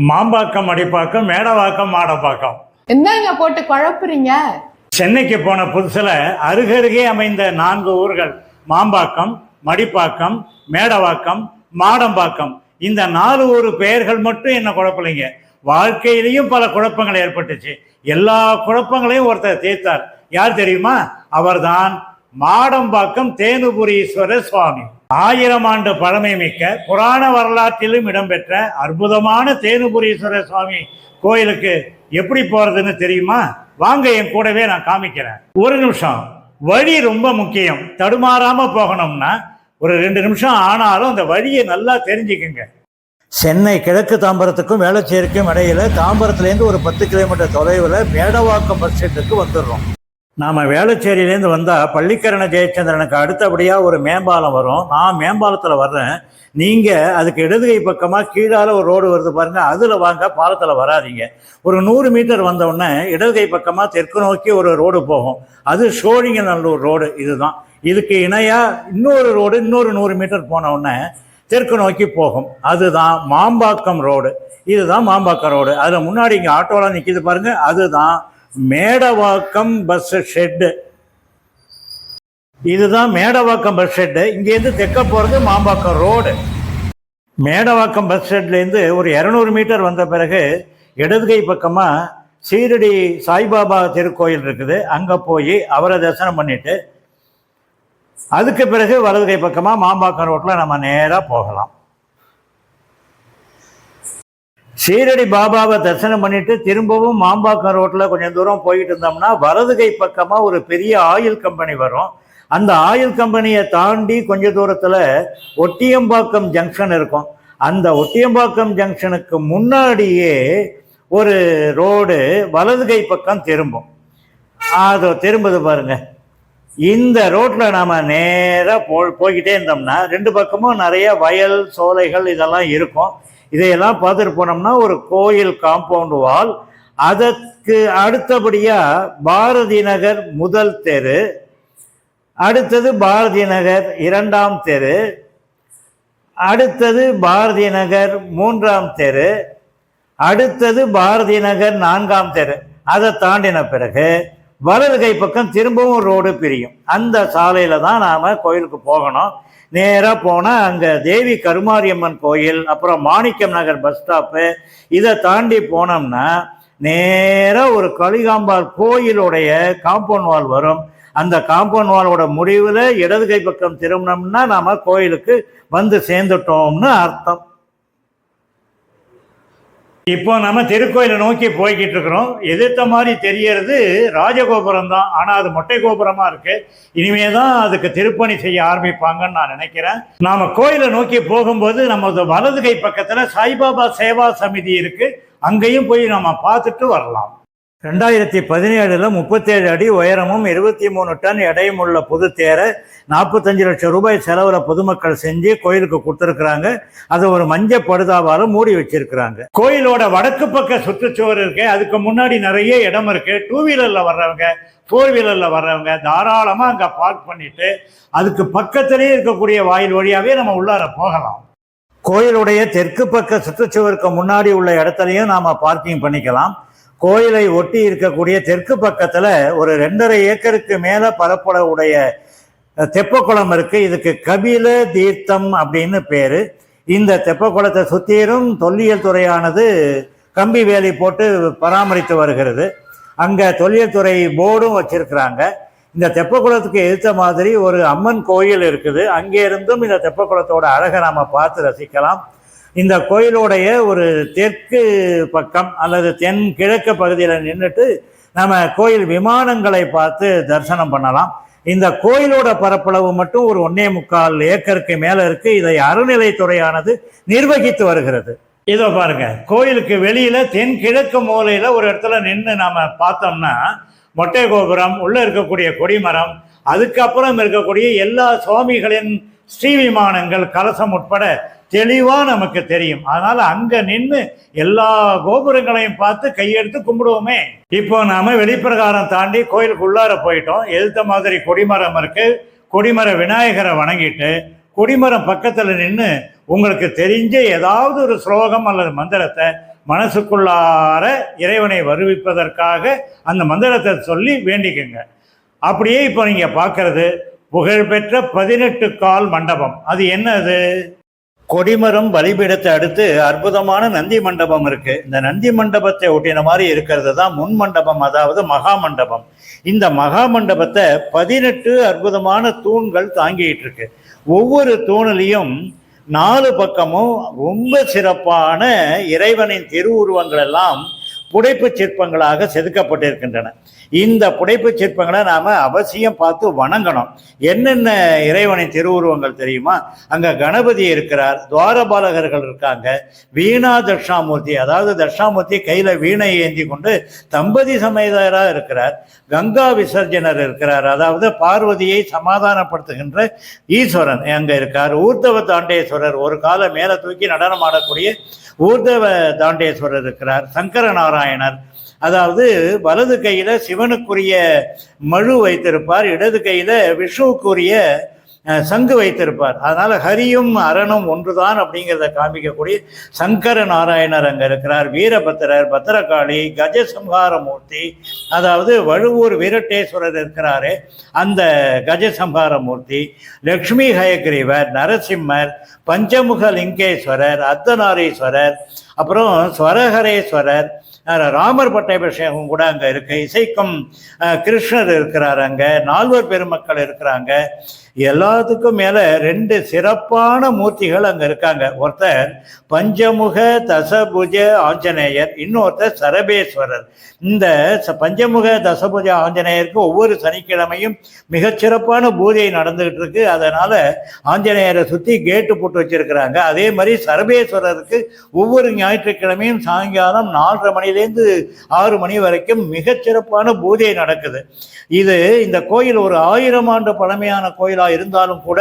மாம்பாக்கம் அடிப்பாக்கம் மேடவாக்கம் மாடப்பாக்கம். என்னங்க போட்டு குழப்புறீங்க? சென்னைக்கு போன புதுசுல அருகருகே அமைந்த நான்கு ஊர்கள் மாம்பாக்கம் மடிப்பாக்கம் மேடவாக்கம் மாடம்பாக்கம். இந்த நாலு ஊர் பெயர்கள் மட்டும் என்ன குழப்பலைங்க. வாழ்க்கையிலையும் பல குழப்பங்கள் ஏற்பட்டுச்சு. எல்லா குழப்பங்களையும் ஒருத்தர் தீர்த்தார். யார் தெரியுமா? அவர்தான் மாடம்பாக்கம் தேனுபுரீஸ்வரர் சுவாமி. ஆயிரம் ஆண்டு பழமை மிக்க புராண வரலாற்றிலும் இடம்பெற்ற அற்புதமான தேனுபுரீஸ்வரர் சுவாமி கோயிலுக்கு எப்படி போறதுன்னு தெரியுமா? வாங்க என் கூடவே நான் காமிக்கிறேன். ஒரு நிமிஷம். வழி ரொம்ப முக்கியம். தடுமாறாம போகணும்னா ஒரு ரெண்டு நிமிஷம் ஆனாலும் அந்த வழியை நல்லா தெரிஞ்சுக்குங்க. சென்னை கிழக்கு தாம்பரத்துக்கும் வேளச்சேரிக்கும் இடையில தாம்பரத்துலேருந்து ஒரு பத்து கிலோமீட்டர் தொலைவில் மேடவாக்கம் பஸ் ஸ்டாண்டுக்கு வந்துடுறோம். நாம் வேளச்சேரியிலேருந்து வந்தால் பள்ளிக்கரண ஜெயச்சந்திரனுக்கு அடுத்தபடியாக ஒரு மேம்பாலம் வரும். நான் மேம்பாலத்தில் வர்றேன். நீங்கள் அதுக்கு இடதுகை பக்கமாக கீழால் ஒரு ரோடு வருது பாருங்கள் அதில் வாங்க பாலத்தில் வராதீங்க. ஒரு நூறு மீட்டர் வந்தவுடனே இடதுகை பக்கமாக தெற்கு நோக்கி ஒரு ரோடு போகும். அது சோழிங்கநல்லூர் ரோடு இதுதான். இதுக்கு இணையாக இன்னொரு ரோடு இன்னொரு நூறு மீட்டர் போனவுடனே தெற்கு நோக்கி போகும். அதுதான் மாம்பாக்கம் ரோடு. இதுதான் மாம்பாக்கம் ரோடு. அதில் முன்னாடி இங்கே ஆட்டோலாம் நிற்கிது பாருங்கள் அதுதான் மேடவாக்கம் பஸ் ஷெட்டு இதுதான் மேடவாக்கம் பஸ் ஷெட்டு இங்கேருந்து தெற்க போகிறது மாம்பாக்கம் ரோடு மேடவாக்கம் பஸ் ஷெட்லேருந்து ஒரு இரநூறு மீட்டர் வந்த பிறகு இடதுகை பக்கமாக சீரடி சாய்பாபா திருக்கோயில் இருக்குது. அங்கே போய் அவரை தரிசனம் பண்ணிவிட்டு அதுக்கு பிறகு வலதுகை பக்கமாக மாம்பாக்கம் ரோட்டில் நம்ம நேராக போகலாம். சீரடி பாபாவை தரிசனம் பண்ணிட்டு திரும்பவும் மாம்பாக்கம் ரோட்டில் கொஞ்சம் தூரம் போயிட்டு இருந்தோம்னா வலதுகை பக்கமாக ஒரு பெரிய ஆயில் கம்பெனி வரும். அந்த ஆயில் கம்பெனியை தாண்டி கொஞ்ச தூரத்தில் ஒட்டியம்பாக்கம் ஜங்ஷன் இருக்கும். அந்த ஒட்டியம்பாக்கம் ஜங்ஷனுக்கு முன்னாடியே ஒரு ரோடு வலதுகை பக்கம் திரும்பும். அதோ திரும்புது பாருங்க. இந்த ரோட்டில் நாம் நேராக போ போய்கிட்டே இருந்தோம்னா ரெண்டு பக்கமும் நிறைய வயல் சோலைகள் இதெல்லாம் இருக்கும். இதையெல்லாம் பார்த்துட்டு போனோம்னா ஒரு கோயில் காம்பவுண்ட் வால் அதற்கு அடுத்தபடியாக பாரதி நகர் முதல் தெரு. அடுத்தது பாரதி நகர் இரண்டாம் தெரு. அடுத்தது பாரதி நகர் மூன்றாம் தெரு. அடுத்தது பாரதி நகர் நான்காம் தெரு. அதை தாண்டின பிறகு வலது கை பக்கம் திரும்பவும் ரோடு பிரியும். அந்த சாலையில் தான் நாம் கோயிலுக்கு போகணும். நேராக போனால் அங்கே தேவி கருமாரியம்மன் கோயில் அப்புறம் மாணிக்கம் நகர் பஸ் ஸ்டாப்பு இதை தாண்டி போனோம்னா நேராக ஒரு கலிகாம்பால் கோயிலுடைய காம்பவுண்ட் வால் வரும். அந்த காம்பவுண்ட் வாலோட முடிவில் இடது கை பக்கம் திரும்பினோம்னா நாம் கோயிலுக்கு வந்து சேர்ந்துட்டோம்னு அர்த்தம். இப்போ நம்ம திருக்கோயிலை நோக்கி போய்கிட்டு இருக்கிறோம் எதிர்த்த மாதிரி தெரியறது ராஜகோபுரம் தான். ஆனால் அது மொட்டை கோபுரமா இருக்கு. இனிமே தான் அதுக்கு திருப்பணி செய்ய ஆரம்பிப்பாங்கன்னு நான் நினைக்கிறேன். நாம கோயிலை நோக்கி போகும்போது நமது வலது கை பக்கத்துல சாய்பாபா சேவா சமிதி இருக்கு. அங்கேயும் போய் நம்ம பார்த்துட்டு வரலாம். ரெண்டாயிரத்தி பதினேழில் முப்பத்தேழு அடி உயரமும் இருபத்தி மூணு டன் எடையும் உள்ள பொது தேரை நாற்பத்தஞ்சு லட்சம் ரூபாய் செலவில் பொதுமக்கள் செஞ்சு கோயிலுக்கு கொடுத்துருக்குறாங்க. அதை ஒரு மஞ்ச படுதாவால் மூடி வச்சிருக்கிறாங்க. கோயிலோட வடக்கு பக்க சுற்றுச்சுவர் இருக்கு அதுக்கு முன்னாடி நிறைய இடம் இருக்கு. டூ வீலரில் வர்றவங்க ஃபோர் வீலரில் வர்றவங்க தாராளமாக அங்கே பார்க் பண்ணிட்டு அதுக்கு பக்கத்திலே இருக்கக்கூடிய வாயில் வழியாகவே நம்ம உள்ளார போகலாம். கோயிலுடைய தெற்கு பக்க சுற்றுச்சுவருக்கு முன்னாடி உள்ள இடத்துலையும் நாம் பார்க்கிங் பண்ணிக்கலாம். கோயிலை ஒட்டி இருக்கக்கூடிய தெற்கு பக்கத்தில் ஒரு ரெண்டரை ஏக்கருக்கு மேலே பரப்பள உடைய தெப்பக்குளம் இருக்குது இதுக்கு கபில தீர்த்தம் அப்படின்னு பேர். இந்த தெப்பக்குளத்தை சுற்றியும் தொல்லியல் துறையானது கம்பி வேலி போட்டு பராமரித்து வருகிறது. அங்கே தொல்லியல் துறை போர்டும் வச்சிருக்கிறாங்க. இந்த தெப்பக்குளத்துக்கு எதிர்த்த மாதிரி ஒரு அம்மன் கோயில் இருக்குது. அங்கே இருந்தும் இந்த தெப்பக்குளத்தோட அழகை நாம பார்த்து ரசிக்கலாம். இந்த கோயிலுடைய ஒரு தெற்கு பக்கம் அல்லது தென் கிழக்கு பகுதியில் நின்றுட்டு நம்ம கோயில் விமானங்களை பார்த்து தரிசனம் பண்ணலாம். இந்த கோயிலோட பரப்பளவு மட்டும் ஒரு ஒன்னே முக்கால் ஏக்கருக்கு மேலே இருக்கு. இதை அறநிலைத்துறையானது நிர்வகித்து வருகிறது. இதோ பாருங்க கோயிலுக்கு வெளியில தென்கிழக்கு மூலையில் மூலையில ஒரு இடத்துல நின்று நாம பார்த்தோம்னா மொட்டை கோபுரம் உள்ள இருக்கக்கூடிய கொடிமரம் அதுக்கப்புறம் இருக்கக்கூடிய எல்லா சுவாமிகளின் ஸ்ரீ விமானங்கள் கலசம் உட்பட தெளிவாக நமக்கு தெரியும். அதனால அங்கே நின்று எல்லா கோபுரங்களையும் பார்த்து கையெடுத்து கும்பிடுவோமே. இப்போ நாம வெளிப்பிரகாரம் தாண்டி கோயிலுக்கு உள்ளார போயிட்டோம். எழுத்த மாதிரி கொடிமரம் இருக்கு. கொடிமர விநாயகரை வணங்கிட்டு கொடிமரம் பக்கத்தில் நின்று உங்களுக்கு தெரிஞ்ச ஏதாவது ஒரு ஸ்லோகம் அல்லது மந்திரத்தை மனசுக்குள்ளார இறைவனை வருவிப்பதற்காக அந்த மந்திரத்தை சொல்லி வேண்டிக்கங்க. அப்படியே இப்போ நீங்கள் பார்க்கறது புகழ்பெற்ற பதினெட்டு கால் மண்டபம். அது என்னது? கொடிமரம் பலிபீடத்தை அடுத்து அற்புதமான நந்தி மண்டபம் இருக்கு. இந்த நந்தி மண்டபத்தை ஒட்டின மாதிரி இருக்கிறது தான் முன் மண்டபம் அதாவது மகா மண்டபம். இந்த மகா மண்டபத்தை பதினெட்டு அற்புதமான தூண்கள் தாங்கிட்டு இருக்கு. ஒவ்வொரு தூணிலையும் நாலு பக்கமும் ரொம்ப சிறப்பான இறைவனின் திருவுருவங்கள் எல்லாம் புடைப்பு சிற்பங்களாக செதுக்கப்பட்டிருக்கின்றன. இந்த புடைப்பு சிற்பங்களை நாம் அவசியம் பார்த்து வணங்கணும். என்னென்ன இறைவனை திருவுருவங்கள் தெரியுமா? அங்கே கணபதி இருக்கிறார் துவாரபாலகர்கள் இருக்காங்க வீணா தட்சாமூர்த்தி அதாவது தட்சாமூர்த்தி கையில் வீணை ஏந்தி கொண்டு தம்பதி சமேதராக இருக்கிறார் கங்கா விசர்ஜனர் இருக்கிறார் அதாவது பார்வதியை சமாதானப்படுத்துகின்ற ஈஸ்வரன் அங்கே இருக்கார் ஊர்தவ தாண்டேஸ்வரர் ஒரு காலை மேலே தூக்கி நடனம் ஆடக்கூடிய ஊர்தவ தாண்டேஸ்வரர் இருக்கிறார் சங்கர நாராயணர். அதாவது வலது கையில சிவனுக்குரிய மழு வைத்திருப்பார் இடது கையில விஷ்ணுவுக்குரிய சங்கு வைத்திருப்பார். அதனால ஹரியும் அரணும் ஒன்றுதான் அப்படிங்கிறத காமிக்கக்கூடிய சங்கர நாராயணர் அங்க இருக்கிறார். வீரபத்திரர் பத்திரகாளி கஜசம்ஹாரமூர்த்தி அதாவது வழுவூர் வீரட்டேஸ்வரர் இருக்கிறாரு அந்த கஜசம்ஹாரமூர்த்தி லக்ஷ்மி ஹயக்ரீவர் நரசிம்மர் பஞ்சமுக லிங்கேஸ்வரர் அர்த்தநாரீஸ்வரர் அப்புறம் ஸ்வரஹரேஸ்வரர் ராமர் பட்டாபிஷேகம் கூட அங்கே இருக்கு. இசைக்கும் கிருஷ்ணர் இருக்கிறார் அங்கே நால்வர் பெருமக்கள் இருக்கிறாங்க. எல்லாத்துக்கும் மேலே ரெண்டு சிறப்பான மூர்த்திகள் அங்கே இருக்காங்க. ஒருத்தர் பஞ்சமுக தசபுஜ ஆஞ்சநேயர் இன்னொருத்தர் சரபேஸ்வரர். இந்த ச- பஞ்சமுக தசபுஜ ஆஞ்சநேயருக்கு ஒவ்வொரு சனிக்கிழமையும் மிகச்சிறப்பான பூஜை நடந்துகிட்டு இருக்கு. அதனால ஆஞ்சநேயரை சுற்றி கேட்டு போட்டு வச்சிருக்கிறாங்க. அதே மாதிரி சரபேஸ்வரருக்கு ஒவ்வொரு ஞாயிற்றுக்கிழமையும் சாயங்காலம் நாலரை காலையிலேருந்து ஆறு மணி வரைக்கும் மிகச்சிறப்பான பூஜை நடக்குது. இது இந்த கோயில் ஒரு ஆயிரம் ஆண்டு பழமையான கோயிலாக இருந்தாலும் கூட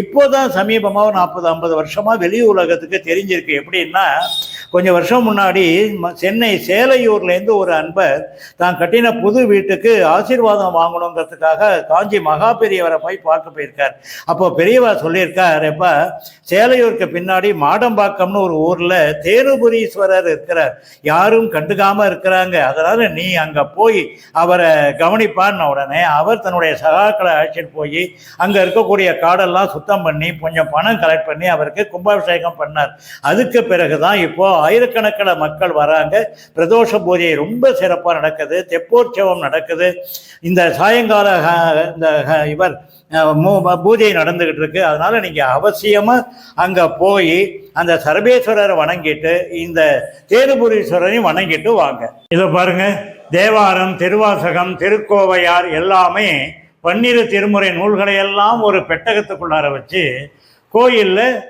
இப்போதான் சமீபமாக நாற்பது ஐம்பது வருஷமாக வெளி உலகத்துக்கு தெரிஞ்சிருக்கு. எப்படின்னா கொஞ்சம் வருஷம் முன்னாடி ம- சென்னை சேலையூர்லேருந்து ஒரு அன்பர் தான் கட்டின புது வீட்டுக்கு ஆசீர்வாதம் வாங்கணுங்கிறதுக்காக காஞ்சி மகா பெரியவரை போய் பார்க்க போயிருக்கார். அப்போ பெரியவர் சொல்லியிருக்கார் எப்ப சேலையூருக்கு பின்னாடி மாடம்பாக்கம்னு ஒரு ஊரில் தேனுபுரீஸ்வரர் இருக்கிறார். யாரும் கண்டுக்காமல் இருக்கிறாங்க. அதனால் நீ அங்கே போய் அவரை கவனிப்பான்னு உடனே அவர் தன்னுடைய சகாக்களை அழைச்சிட்டு போய் அங்கே இருக்கக்கூடிய காடெல்லாம் சுத்தம் பண்ணி கொஞ்சம் பணம் கலெக்ட் பண்ணி அவருக்கு கும்பாபிஷேகம் பண்ணார். அதுக்கு பிறகுதான் இப்போ ஆயிரக்கணக்கில் மக்கள் வராங்க. பிரதோஷ பூஜை ரொம்ப சிறப்பாக நடக்குது. தெப்போற்சவம் நடக்குது. இந்த சாயங்கால இந்த ஹ- இவர் மூ- பூஜை நடந்துக்கிட்டு இருக்கு. அதனால நீங்கள் அவசியமாக அங்கே போய் அந்த சர்வேஸ்வரரை வணங்கிட்டு இந்த தேனுபுரீஸ்வரரையும் வணங்கிட்டு வாங்க. இதை பாருங்க. தேவாரம் திருவாசகம் திருக்கோவையார் எல்லாமே பன்னிரு திருமுறை நூல்களை எல்லாம் ஒரு பெட்டகத்துக்குள்ளார வச்சு கோயிலில்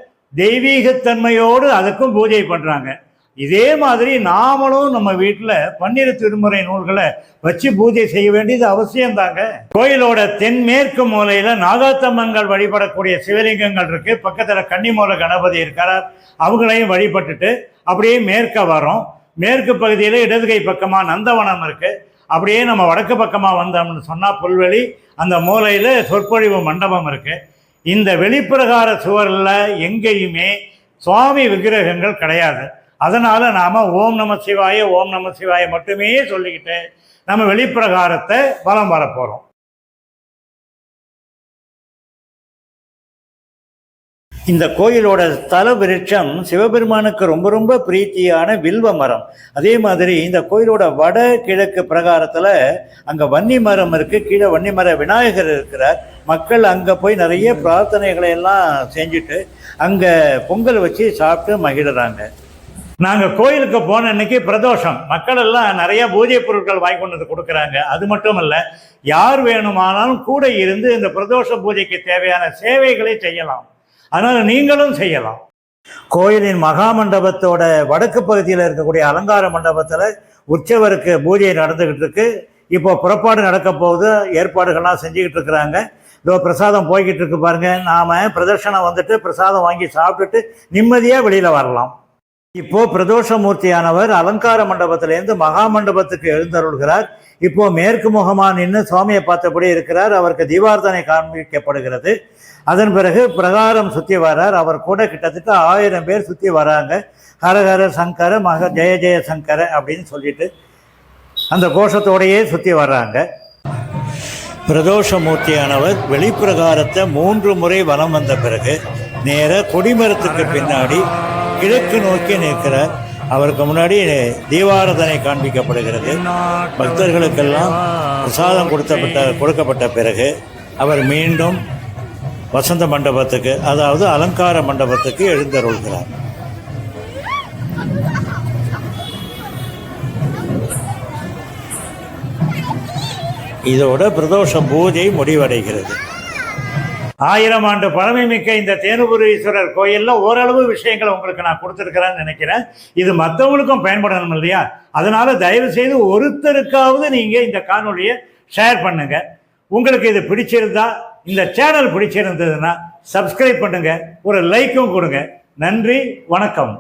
தெய்வீகத்தன்மையோடு அதுக்கும் பூஜை பண்ணுறாங்க இதே மாதிரி நாமளும் நம்ம வீட்டில் பன்னிரு திருமுறை நூல்களை வச்சு பூஜை செய்ய வேண்டியது அவசியம்தாங்க. கோயிலோட தென்மேற்கு மூலையில் நாகாத்தம்மன்கள் வழிபடக்கூடிய சிவலிங்கங்கள் இருக்கு. பக்கத்தில் கன்னிமூல கணபதி இருக்கிறார் அவங்களையும் வழிபட்டுட்டு அப்படியே மேற்க வரோம். மேற்கு பகுதியில் இடது கை நந்தவனம் இருக்கு. அப்படியே நம்ம வடக்கு பக்கமாக வந்தோம்னு சொன்னால் புல்வெளி அந்த மூலையில் சொற்பொழிவு மண்டபம் இருக்குது இந்த வெளிப்பிரகார சுவரில் எங்கேயுமே சுவாமி விக்கிரகங்கள் கிடையாது. அதனால் நாம் ஓம் நம சிவாய ஓம் நம சிவாய மட்டுமே சொல்லிக்கிட்டு நம்ம வெளிப்பிரகாரத்தை வலம் வரப்போகிறோம் இந்த கோயிலோட தல விருட்சம் சிவபெருமானுக்கு ரொம்ப ரொம்ப பிரீத்தியான வில்வ மரம். அதே மாதிரி இந்த கோயிலோட வட கிழக்கு பிரகாரத்தில் அங்கே வன்னி மரம் இருக்குது கீழே வன்னி மர விநாயகர் இருக்கிறார். மக்கள் அங்க போய் நிறைய பிரார்த்தனைகளை எல்லாம் செஞ்சுட்டு அங்க பொங்கல் வச்சு சாப்பிட்டு மகிழுறாங்க. நாங்க கோயிலுக்கு போன அன்னைக்கு பிரதோஷம். மக்கள் எல்லாம் நிறைய பூஜை பொருட்கள் வாங்கி கொண்டு வந்து கொடுக்குறாங்க. அது மட்டும் இல்ல யார் வேணுமானாலும் கூட இருந்து இந்த பிரதோஷ பூஜைக்கு தேவையான சேவைகளை செய்யலாம். அதனால நீங்களும் செய்யலாம். கோயிலின் மகா மண்டபத்தோட வடக்கு பகுதியில் இருக்கக்கூடிய அலங்கார மண்டபத்தில் உற்சவருக்கு பூஜை நடந்துகிட்டு இருக்கு. இப்போ புறப்பாடு நடக்க போகுது. ஏற்பாடுகள்லாம் செஞ்சுக்கிட்டு இருக்கிறாங்க. இதோ பிரசாதம் போய்கிட்டு இருக்கு பாருங்க. நாம பிரதர்ஷனம் வந்துட்டு பிரசாதம் வாங்கி சாப்பிட்டுட்டு நிம்மதியா வெளியில வரலாம். இப்போ பிரதோஷமூர்த்தியானவர் அலங்கார மண்டபத்திலேருந்து மகா மண்டபத்துக்கு எழுந்தருள்கிறார். இப்போ மேற்கு முகமா நின்று சுவாமியை பார்த்தபடி இருக்கிறார். அவருக்கு தீபார்த்தனை காண்பிக்கப்படுகிறது. அதன் பிறகு பிரகாரம் சுற்றி வர்றார். அவர் கூட கிட்டத்தட்ட ஆயிரம் பேர் சுற்றி வராங்க. ஹரஹர சங்கர மக ஜெய ஜெய சங்கர அப்படின்னு சொல்லிட்டு அந்த கோஷத்தோடையே சுற்றி வர்றாங்க. பிரதோஷமூர்த்தியானவர் வெளிப்பிரகாரத்தை மூன்று முறை வலம் வந்த பிறகு நேர கொடிமரத்துக்கு பின்னாடி கிழக்கு நோக்கி நிற்கிறார். அவருக்கு முன்னாடி தீபாரதனை காண்பிக்கப்படுகிறது. பக்தர்களுக்கெல்லாம் பிரசாதம் கொடுத்தப்பட்ட கொடுக்கப்பட்ட பிறகு அவர் மீண்டும் வசந்த மண்டபத்துக்கு அதாவது அலங்கார மண்டபத்துக்கு எழுந்தருள்கிறார். இதோட பிரதோஷ பூஜை முடிவடைகிறது. ஆயிரம் ஆண்டு பழமை மிக்க இந்த தேனுபுரீஸ்வரர் கோயிலில் ஓரளவு விஷயங்களை உங்களுக்கு நான் கொடுத்துருக்கிறேன்னு நினைக்கிறேன். இது மற்றவங்களுக்கும் பயன்படணும் இல்லையா? அதனால தயவு செய்து ஒருத்தருக்காவது நீங்கள் இந்த காணொலியை ஷேர் பண்ணுங்க. உங்களுக்கு இது பிடிச்சிருந்தா இந்த சேனல் பிடிச்சிருந்ததுன்னா சப்ஸ்கிரைப் பண்ணுங்க. ஒரு லைக்கும் கொடுங்க. நன்றி வணக்கம்.